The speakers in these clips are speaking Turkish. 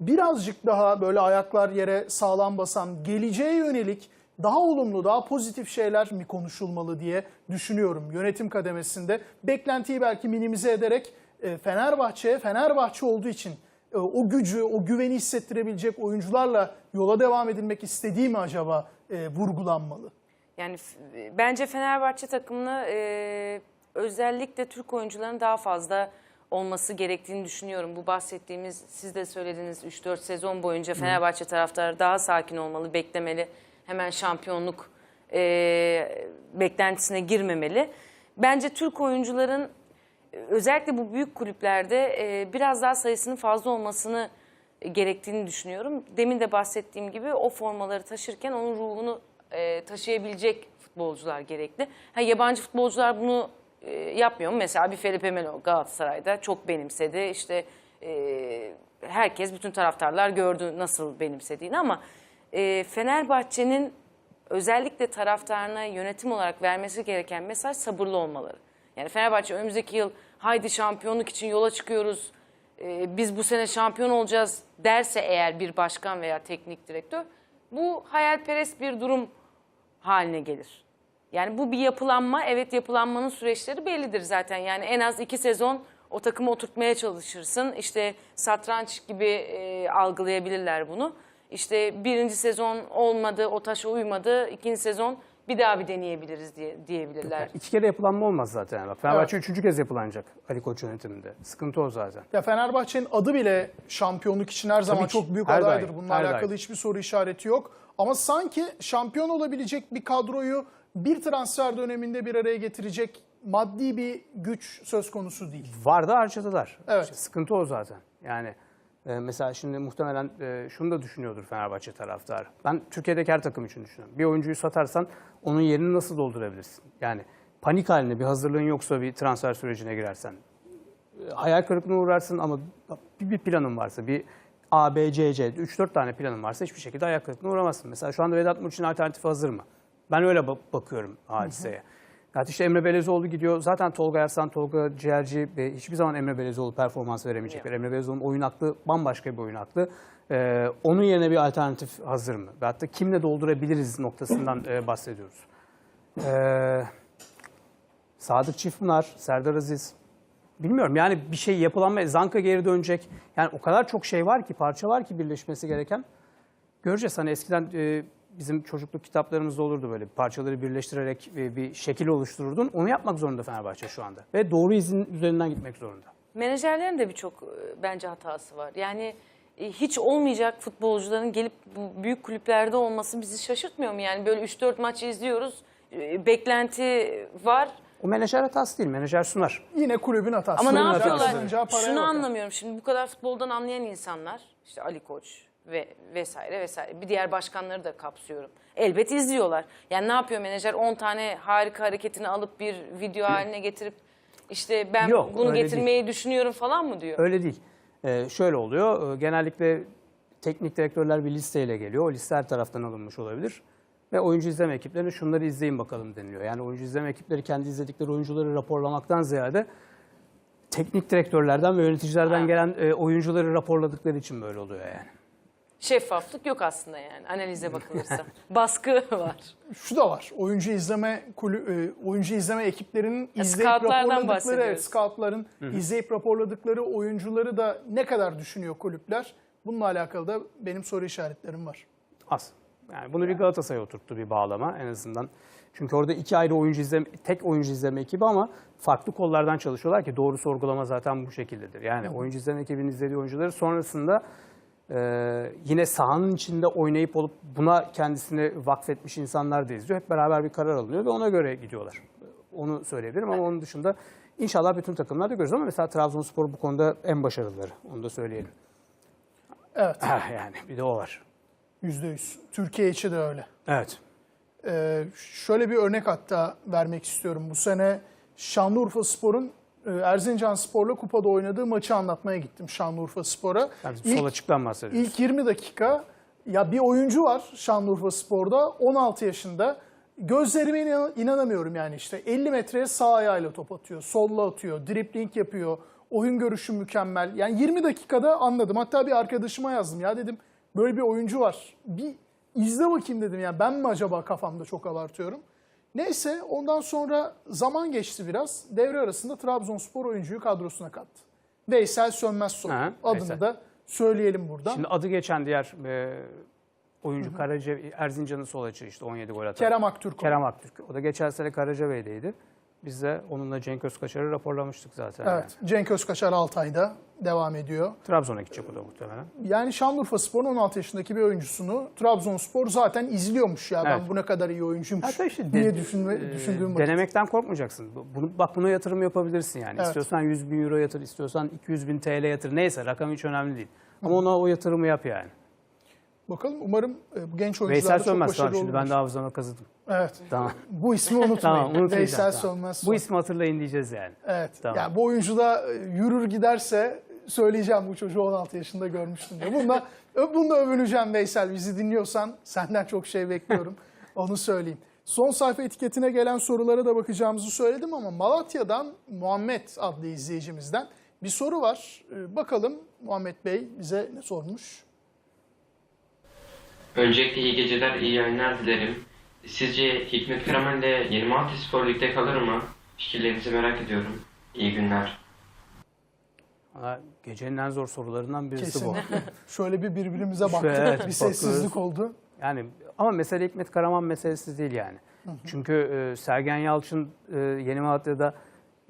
birazcık daha böyle ayaklar yere sağlam basan, geleceğe yönelik daha olumlu, daha pozitif şeyler mi konuşulmalı diye düşünüyorum yönetim kademesinde. Beklentiyi belki minimize ederek e, Fenerbahçe'ye Fenerbahçe olduğu için e, o gücü, o güveni hissettirebilecek oyuncularla yola devam edilmek istediği mi acaba e, vurgulanmalı? Yani bence Fenerbahçe takımını özellikle Türk oyuncuların daha fazla olması gerektiğini düşünüyorum. Bu bahsettiğimiz, siz de söylediğiniz 3-4 sezon boyunca Fenerbahçe taraftarı daha sakin olmalı, beklemeli. Hemen şampiyonluk e, beklentisine girmemeli. Bence Türk oyuncuların özellikle bu büyük kulüplerde e, biraz daha sayısının fazla olmasını gerektiğini düşünüyorum. Demin de bahsettiğim gibi o formaları taşırken onun ruhunu e, taşıyabilecek futbolcular gerekli. Ha, yabancı futbolcular bunu e, yapmıyor mu? Mesela bir Felipe Melo Galatasaray'da çok benimsedi. İşte e, herkes, bütün taraftarlar gördü nasıl benimsediğini ama e, Fenerbahçe'nin özellikle taraftarına yönetim olarak vermesi gereken mesaj sabırlı olmaları. Yani Fenerbahçe önümüzdeki yıl haydi şampiyonluk için yola çıkıyoruz, e, biz bu sene şampiyon olacağız derse eğer bir başkan veya teknik direktör bu hayalperest bir durum haline gelir. Yani bu bir yapılanma. Evet yapılanmanın süreçleri bellidir zaten. Yani en az iki sezon o takımı oturtmaya çalışırsın. İşte satranç gibi e, algılayabilirler bunu. İşte birinci sezon olmadı, o taşa uymadı. ikinci sezon bir daha bir deneyebiliriz diye diyebilirler. İki kere yapılanma olmaz zaten. Yani. Fenerbahçe üçüncü kez yapılanacak Ali Koç yönetiminde. Sıkıntı o zaten. Ya Fenerbahçe'nin adı bile şampiyonluk için her zaman ki. çok büyük Her adaydır. daim, Bununla her alakalı daim. hiçbir soru işareti yok. Ama sanki şampiyon olabilecek bir kadroyu bir transfer döneminde bir araya getirecek maddi bir güç söz konusu değil. Var da harcadılar. Evet. İşte sıkıntı o zaten. Yani e, mesela şimdi muhtemelen e, şunu da düşünüyordur Fenerbahçe taraftarı. Ben Türkiye'deki her takım için düşünüyorum. Bir oyuncuyu satarsan onun yerini nasıl doldurabilirsin? Yani panik halinde bir hazırlığın yoksa bir transfer sürecine girersen e, hayal kırıklığına uğrarsın ama bir, bir planın varsa bir A, B, C, C 3-4 tane planın varsa hiçbir şekilde hayal kırıklığına uğramazsın. Mesela şu anda Vedat Muriç'in alternatifi hazır mı? Ben öyle ba- bakıyorum hadiseye. Ya işte Emre Belezoğlu gidiyor. Zaten Tolga Ersan, Tolga Ciğerci hiçbir zaman Emre Belezoğlu performans veremeyecekler. Emre Belezoğlu'nun oyun aklı bambaşka bir oyun aklı. Ee, onun yerine bir alternatif hazır mı? Ve hatta kimle doldurabiliriz noktasından e, bahsediyoruz. Ee, Sadık Çiftpınar, Serdar Aziz. Bilmiyorum yani bir şey yapılanma, Zanka geri dönecek. Yani o kadar çok şey var ki, parça var ki birleşmesi gereken. Göreceğiz hani eskiden e, bizim çocukluk kitaplarımızda olurdu böyle parçaları birleştirerek e, bir şekil oluştururdun. Onu yapmak zorunda Fenerbahçe şu anda. Ve doğru izin üzerinden gitmek zorunda. Menajerlerin de birçok e, bence hatası var. Yani e, hiç olmayacak futbolcuların gelip büyük kulüplerde olması bizi şaşırtmıyor mu? Yani böyle 3-4 maç izliyoruz. Beklenti var. O menajer hatası değil, menajer sunar. Yine kulübün hatası. Ama ne yapıyorlar? Şunu anlamıyorum. Şimdi bu kadar futboldan anlayan insanlar, işte Ali Koç ve vesaire vesaire. Bir diğer başkanları da kapsıyorum. Elbet izliyorlar. Yani ne yapıyor menajer? 10 tane harika hareketini alıp bir video haline getirip işte ben Yok, bunu getirmeyi düşünüyorum falan mı diyor? Öyle değil. Ee, şöyle oluyor, e, genellikle teknik direktörler bir listeyle geliyor. O liste her taraftan alınmış olabilir. Ve oyuncu izleme ekiplerine şunları izleyin bakalım deniliyor. Yani oyuncu izleme ekipleri kendi izledikleri oyuncuları raporlamaktan ziyade teknik direktörlerden ve yöneticilerden Ha. gelen e, oyuncuları raporladıkları için böyle oluyor yani. Şeffaflık yok aslında yani analize bakılırsa. Baskı var. Şu da var. Oyuncu izleme kulü, e, oyuncu izleme ekiplerinin Ya, izleyip raporladıkları, bahsediyoruz. evet, scoutların izleyip raporladıkları oyuncuları da ne kadar düşünüyor kulüpler? Bununla alakalı da benim soru işaretlerim var. Az. Yani bunu bir Galatasaray oturttu bir bağlama en azından. Çünkü orada iki ayrı oyuncu izleme, tek oyuncu izleme ekibi ama farklı kollardan çalışıyorlar ki doğru sorgulama zaten bu şekildedir. Yani oyuncu izleme ekibinin izlediği oyuncuları sonrasında e, yine sahanın içinde oynayıp olup buna kendisini vakfetmiş insanlar da izliyor. Hep beraber bir karar alınıyor ve ona göre gidiyorlar. Onu söyleyebilirim ama onun dışında inşallah bütün takımlar da görürüz ama mesela Trabzonspor bu konuda en başarılıları. Onu da söyleyelim. Evet, Ah, yani bir de o var. yüzde yüz. Türkiye içi de öyle. Evet. Ee, şöyle bir örnek hatta vermek istiyorum. Bu sene Şanlıurfa Spor'un Erzincan Spor'la kupada oynadığı maçı anlatmaya gittim Şanlıurfa Spor'a. Yani İlk- sol açıktan bahsediyoruz. İlk 20 dakika ya bir oyuncu var Şanlıurfa Spor'da 16 yaşında. Gözlerime inan- inanamıyorum yani işte 50 metreye sağ ayağıyla top atıyor, solla atıyor, dripling yapıyor. Oyun görüşü mükemmel. Yani 20 dakikada anladım. Hatta bir arkadaşıma yazdım. Ya dedim böyle bir oyuncu var. Bir izle bakayım dedim. Yani ben mi acaba kafamda çok abartıyorum. Neyse ondan sonra zaman geçti biraz. Devre arasında Trabzonspor oyuncuyu kadrosuna kattı. Veysel Sönmezsoy. Ha, Adını Veysel. da söyleyelim buradan. Şimdi adı geçen diğer e, oyuncu Karaca Erzincan'ın sol açığı işte 17 gol atan. Kerem Aktürk. Kerem Aktürk. O da geçen sene Karacabey'deydi. Biz de onunla Cenk Özkaçar'ı raporlamıştık zaten. yani. Evet. Cenk Özkaçar Altay'da devam ediyor. Trabzon'a gidecek o da muhtemelen. Yani Şanlıurfa Spor'un 16 yaşındaki bir oyuncusunu Trabzonspor zaten izliyormuş ya. Ben Evet. bu ne kadar iyi oyuncuymuş Hatta işte diye de- düşünme, e, düşündüğüm vakit. Denemekten korkmayacaksın. Bu- Bunu, bak buna yatırım yapabilirsin yani. Evet. İstiyorsan 100 bin euro yatır, istiyorsan 200 bin TL yatır. Neyse rakam hiç önemli değil. Ama ona o yatırımı yap yani. Bakalım umarım e, bu genç oyuncular Veysel da çok Sönmez başarılı tamam şimdi ben de hafızama kazıdım. Evet. Tamam. Bu ismi unutmayın. tamam unutmayacağım. Veysel tamam. Sönmez. Bu ismi hatırlayın diyeceğiz yani. Evet. Tamam. Yani bu oyuncu da e, yürür giderse söyleyeceğim bu çocuğu 16 yaşında görmüştüm diye. Bununla, bununla övüneceğim Veysel. Bizi dinliyorsan senden çok şey bekliyorum. Onu söyleyeyim. Son sayfa etiketine gelen sorulara da bakacağımızı söyledim ama Malatya'dan Muhammed adlı izleyicimizden bir soru var. Ee, Bakalım Muhammed Bey bize ne sormuş? Öncelikle iyi geceler, iyi yayınlar dilerim. Sizce Hikmet Karaman ile Yeni Malatya Spor Lig'de kalır mı? Fikirlerinizi merak ediyorum. İyi günler. Valla Gecenin en zor sorularından birisi bu. Kesinlikle. Şöyle bir birbirimize baktık. Evet, bir bakıyoruz. sessizlik oldu. Yani ama mesele Hikmet Karaman meselesi değil yani. Çünkü e, Sergen Yalçın e, Yeni Malatya'da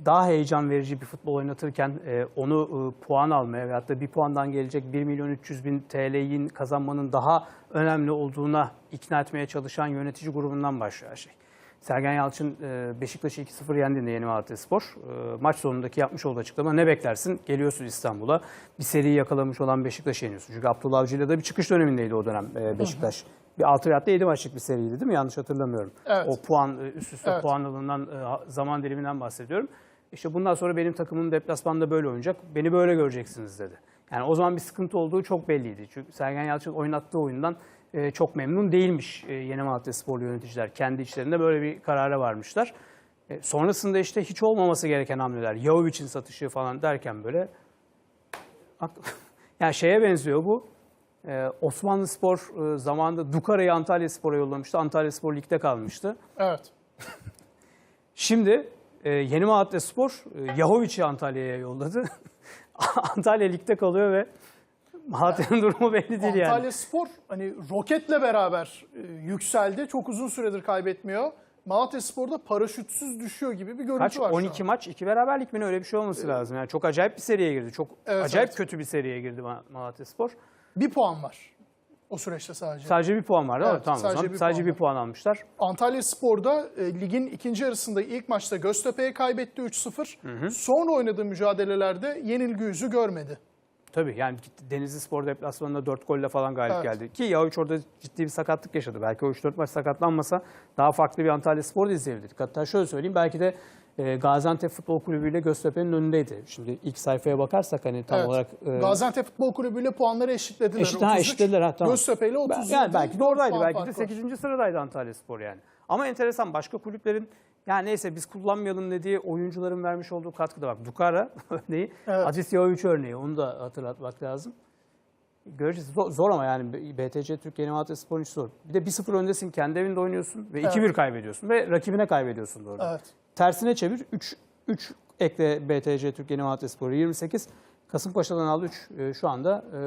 daha heyecan verici bir futbol oynatırken e, onu e, puan almaya veyahut da bir puandan gelecek 1 milyon 300 bin TL'yi kazanmanın daha önemli olduğuna ikna etmeye çalışan yönetici grubundan başlıyor her şey. Sergen Yalçın e, Beşiktaş'ı 2-0 yendiğinde Yeni Malatya Spor. E, maç sonundaki yapmış olduğu açıklama ne beklersin? Geliyorsun İstanbul'a. Bir seri yakalamış olan Beşiktaş'ı yeniyorsun. Çünkü Abdullah Avcı'yla da bir çıkış dönemindeydi o dönem e, Beşiktaş. Bir 6 veyahut da 7 maçlık bir seriydi değil mi? Yanlış hatırlamıyorum. Evet. O puan e, üst üste Evet. puan alınan e, zaman diliminden bahsediyorum. İşte bundan sonra benim takımım deplasmanda böyle oynayacak. Beni böyle göreceksiniz dedi. Yani o zaman bir sıkıntı olduğu çok belliydi. Çünkü Sergen Yalçın oynattığı oyundan e, çok memnun değilmiş e, Yeni Malatya Sporlu yöneticiler. Kendi içlerinde böyle bir karara varmışlar. E, sonrasında işte hiç olmaması gereken hamleler, Yavovic'in satışı falan derken böyle yani şeye benziyor bu. E, Osmanlı Spor e, zamanında Dukara'yı Antalya Spor'a yollamıştı. Antalya Spor ligde kalmıştı. Evet. Şimdi e, Yeni Malatya Spor e, Yahovic'i Antalya'ya yolladı. Antalya ligde kalıyor ve Malatya'nın durumu belli değil yani. Antalya Spor hani roketle beraber e, yükseldi. Çok uzun süredir kaybetmiyor. Malatya Spor'da paraşütsüz düşüyor gibi bir görüntü Kaç? var şu 12 an. maç, 2 beraberlik mi ne öyle bir şey olması lazım. Yani çok acayip bir seriye girdi. Çok Evet, acayip evet. kötü bir seriye girdi Ma- Malatya Spor. Bir puan var o süreçte sadece. Sadece bir puan var değil mi? Evet, Tamam o sadece zaman bir sadece puan bir puan almışlar. Antalya Spor'da e, ligin ikinci yarısında ilk maçta Göztepe'ye kaybetti 3-0. Sonra oynadığı mücadelelerde yenilgi yüzü görmedi. Tabii yani Denizli Spor deplasmanında 4 golle falan galip Evet. geldi. Ki Yavuç orada ciddi bir sakatlık yaşadı. Belki o 3-4 maç sakatlanmasa daha farklı bir Antalya Spor da izleyebilirdik. Hatta şöyle söyleyeyim belki de e, Gaziantep Futbol Kulübü ile Göztepe'nin önündeydi. Şimdi ilk sayfaya bakarsak hani tam Evet. olarak... e, Gaziantep Futbol Kulübü ile puanları eşitlediler. Eşit, ha, 33. eşitlediler ha tamam. Göztepe ile 37. Yani belki de oradaydı. Belki de farkı var. 8. sıradaydı Antalya Spor yani. Ama enteresan başka kulüplerin yani neyse biz kullanmayalım dediği oyuncuların vermiş olduğu katkıda bak. Dukara örneği, Evet. Aziz Yavuç örneği onu da hatırlatmak lazım. Göreceğiz. Zor, zor ama yani BTC Türkiye Malatya Spor'un işi zor. Bir de 1-0 öndesin, kendi evinde oynuyorsun ve 2-1 kaybediyorsun ve rakibine kaybediyorsun doğru. Evet. Tersine çevir 3 3 ekle BTC Türkiye Malatya Sporu 28. Kasımpaşa'dan aldı 3 şu anda e,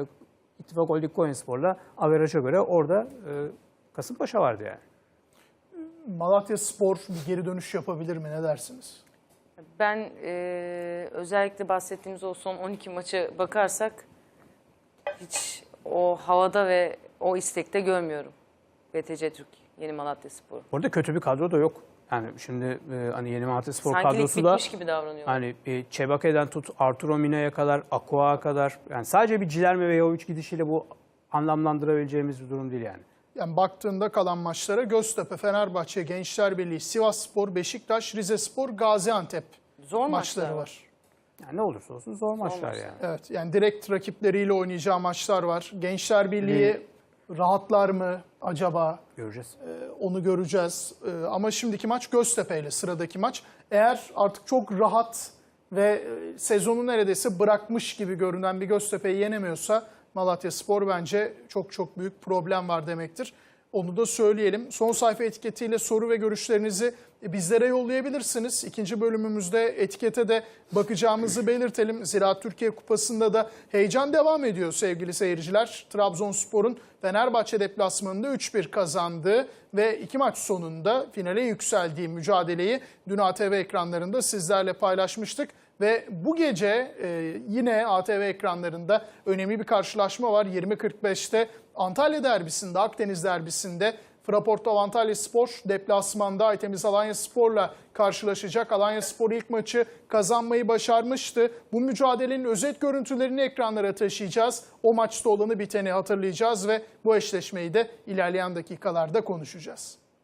İttifak Holding Coin Spor'la averaja göre orada e, Kasımpaşa vardı yani. Malatya Spor bir geri dönüş yapabilir mi ne dersiniz? Ben e, özellikle bahsettiğimiz o son 12 maçı bakarsak hiç o havada ve o istekte görmüyorum. BTC Türk, Yeni Malatya Spor. Orada kötü bir kadro da yok. Yani şimdi e, hani Yeni Malatya Spor Sanki kadrosu da bitmiş gibi davranıyor. hani e, Çebake'den tut Arturo Mina'ya kadar, Aqua'ya kadar yani sadece bir Cilerme ve Yavuç gidişiyle bu anlamlandırabileceğimiz bir durum değil yani. Yani baktığında kalan maçlara Göztepe, Fenerbahçe, Gençler Birliği, Sivas Spor, Beşiktaş, Rize Spor, Gaziantep Zor maçları maçlar var. Yani ne olursa olsun zor maçlar yani. Evet yani direkt rakipleriyle oynayacağı maçlar var. Gençler Birliği rahatlar mı acaba? Göreceğiz. Ee, Onu göreceğiz. Ee, Ama şimdiki maç Göztepe ile sıradaki maç. Eğer artık çok rahat ve e, sezonu neredeyse bırakmış gibi görünen bir Göztepe'yi yenemiyorsa Malatya Spor bence çok çok büyük problem var demektir. Onu da söyleyelim. Son sayfa etiketiyle soru ve görüşlerinizi bizlere yollayabilirsiniz. İkinci bölümümüzde etikete de bakacağımızı belirtelim. Zira Türkiye Kupası'nda da heyecan devam ediyor sevgili seyirciler. Trabzonspor'un Fenerbahçe deplasmanında 3-1 kazandığı ve iki maç sonunda finale yükseldiği mücadeleyi dün ATV ekranlarında sizlerle paylaşmıştık. Ve bu gece e, yine ATV ekranlarında önemli bir karşılaşma var. 20.45'te Antalya derbisinde, Akdeniz derbisinde Fraporto Antalya Spor deplasmanda Aytemiz Alanya Spor'la karşılaşacak. Alanya Spor ilk maçı kazanmayı başarmıştı. Bu mücadelenin özet görüntülerini ekranlara taşıyacağız. O maçta olanı biteni hatırlayacağız ve bu eşleşmeyi de ilerleyen dakikalarda konuşacağız.